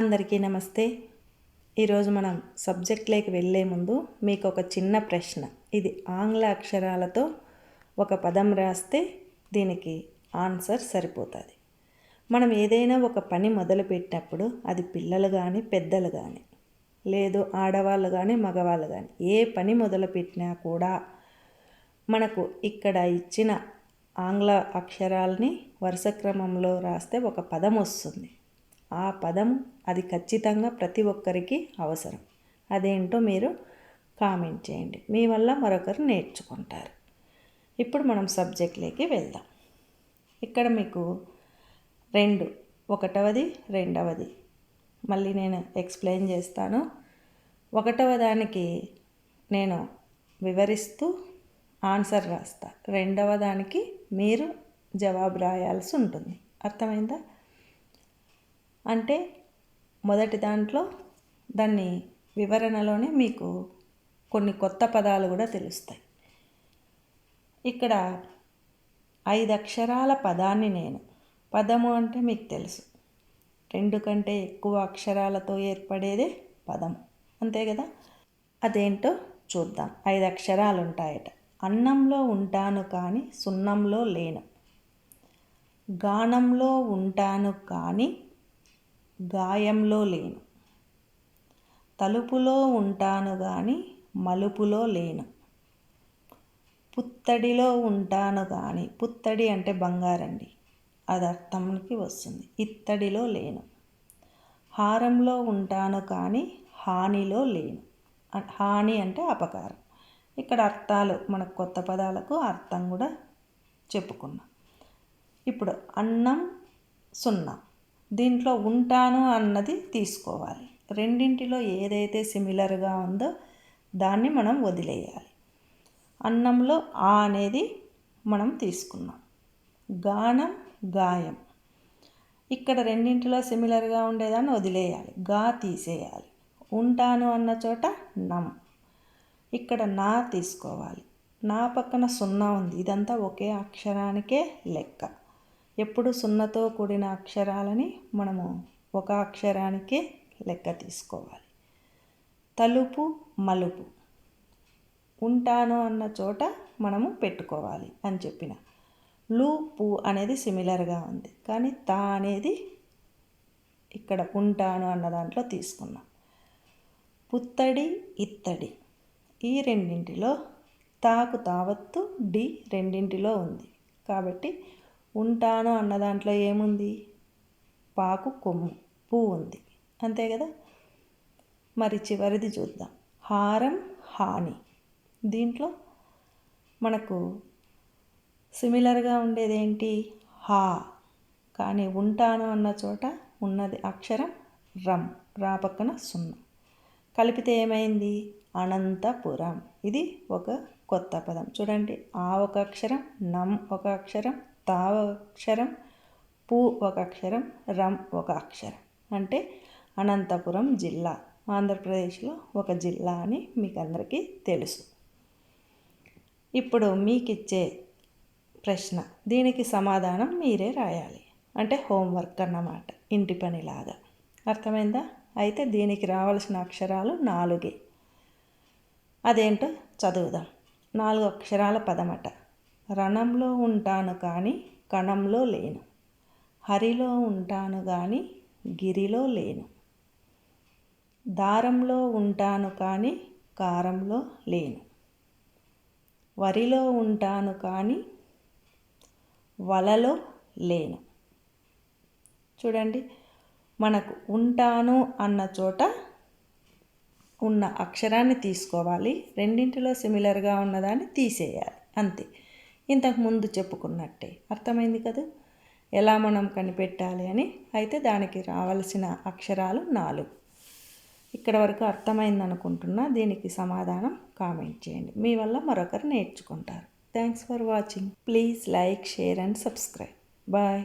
అందరికీ నమస్తే. ఈరోజు మనం సబ్జెక్ట్లోకి వెళ్ళే ముందు మీకు ఒక చిన్న ప్రశ్న. ఇది ఆంగ్ల అక్షరాలతో ఒక పదం రాస్తే దీనికి ఆన్సర్ సరిపోతుంది. మనం ఏదైనా ఒక పని మొదలుపెట్టినప్పుడు అది పిల్లలు కానీ పెద్దలు కానీ లేదు ఆడవాళ్ళు కానీ మగవాళ్ళు కానీ ఏ పని మొదలుపెట్టినా కూడా మనకు ఇక్కడ ఇచ్చిన ఆంగ్ల అక్షరాలని వరుస క్రమంలో రాస్తే ఒక పదం వస్తుంది. ఆ పదం అది ఖచ్చితంగా ప్రతి ఒక్కరికి అవసరం. అదేంటో మీరు కామెంట్ చేయండి. మీ వల్ల మరొకరు నేర్చుకుంటారు. ఇప్పుడు మనం సబ్జెక్ట్లోకి వెళ్దాం. ఇక్కడ మీకు రెండు ఒకటవది రెండవది. మళ్ళీ నేను ఎక్స్ప్లెయిన్ చేస్తాను. ఒకటవ దానికి నేను వివరిస్తూ ఆన్సర్ రాస్తా. రెండవ దానికి మీరు జవాబు రాయాల్సి ఉంటుంది. అర్థమైందా? అంటే మొదటి దాంట్లో దాన్ని వివరణలోనే మీకు కొన్ని కొత్త పదాలు కూడా తెలుస్తాయి. ఇక్కడ ఐదు అక్షరాల పదాన్ని నేను పదము అంటే మీకు తెలుసు. రెండు కంటే ఎక్కువ అక్షరాలతో ఏర్పడేదే పదం అంతే కదా? అదేంటో చూద్దాం. ఐదు అక్షరాలు ఉంటాయట. అన్నంలో ఉంటాను కానీ సున్నంలో లేను. గానంలో ఉంటాను కానీ గాయంలో లేను. తలుపులో ఉంటాను కానీ మలుపులో లేను. పుత్తడిలో ఉంటాను కానీ పుత్తడి అంటే బంగారండి. అది అర్థంకి వస్తుంది. ఇత్తడిలో లేను. హారంలో ఉంటాను కానీ హానిలో లేను. హాని అంటే అపకారం. ఇక్కడ అర్థాలు మన కొత్త పదాలకు అర్థం కూడా చెప్పుకున్నాం. ఇప్పుడు అన్నం సున్నా. దీంట్లో ఉంటాను అన్నది తీసుకోవాలి. రెండింటిలో ఏదైతే సిమిలర్గా ఉందో దాన్ని మనం వదిలేయాలి. అన్నంలో ఆ అనేది మనం తీసుకున్నాం. గానం గాయం. ఇక్కడ రెండింటిలో సిమిలర్గా ఉండేదాన్ని వదిలేయాలి. గా తీసేయాలి. ఉంటాను అన్న చోట నమ్ ఇక్కడ నా తీసుకోవాలి. నా పక్కన సున్నా ఉంది. ఇదంతా ఒకే అక్షరానికే లెక్క. ఎప్పుడు సున్నతో కూడిన అక్షరాలని మనము ఒక అక్షరానికే లెక్క తీసుకోవాలి. తలుపు మలుపు. ఉంటాను అన్న చోట మనము పెట్టుకోవాలి అని చెప్పిన. లూపు అనేది సిమిలర్గా ఉంది. కానీ తా అనేది ఇక్కడ ఉంటాను అన్న దాంట్లో తీసుకున్నాం. పుత్తడి ఇత్తడి. ఈ రెండింటిలో తాకు తావత్తు డి రెండింటిలో ఉంది. కాబట్టి ఉంటాను అన్న దాంట్లో ఏముంది? పాకు కొమ్ము పువ్వు ఉంది. అంతే కదా? మరి చివరిది చూద్దాం. హారం హాని. దీంట్లో మనకు సిమిలర్గా ఉండేది ఏంటి హా. కానీ ఉంటాను అన్న చోట ఉన్నది అక్షరం రమ్ రా పక్కన సున్నా. కలిపితే ఏమైంది? అనంతపురం. ఇది ఒక కొత్త పదం. చూడండి. ఆ ఒక అక్షరం నమ్ ఒక అక్షరం తావ అక్షరం పు ఒక అక్షరం రం ఒక అక్షరం అంటే అనంతపురం జిల్లా ఆంధ్రప్రదేశ్లో ఒక జిల్లా అని మీకు అందరికీ తెలుసు. ఇప్పుడు మీకు ఇచ్చే ప్రశ్న దీనికి సమాధానం మీరే రాయాలి. అంటే హోంవర్క్ అన్నమాట ఇంటి పనిలాగా. అర్థమైందా? అయితే దీనికి రావాల్సిన అక్షరాలు నాలుగే. అదేంటో చదువుదాం. నాలుగు అక్షరాల పదమట. రణంలో ఉంటాను కానీ కణంలో లేను. హరిలో ఉంటాను కానీ గిరిలో లేను. దారంలో ఉంటాను కానీ కారంలో లేను. వరిలో ఉంటాను కానీ వలలో లేను. చూడండి మనకు ఉంటాను అన్న చోట ఉన్న అక్షరాన్ని తీసుకోవాలి. రెండింటిలో సిమిలర్గా ఉన్నదాన్ని తీసేయాలి. అంతే. ఇంతకు ముందు చెప్పుకున్నట్టే. అర్థమైంది కదా? ఎలా మనం కనిపెట్టాలి అని? అయితే దానికి రావాల్సిన అక్షరాలు నాలుగు. ఇక్కడ వరకు అర్థమైంది అనుకుంటున్నా దీనికి సమాధానం కామెంట్ చేయండి. మీ వల్ల మరొకరు నేర్చుకుంటారు. Thanks for watching. Please like share and subscribe. Bye.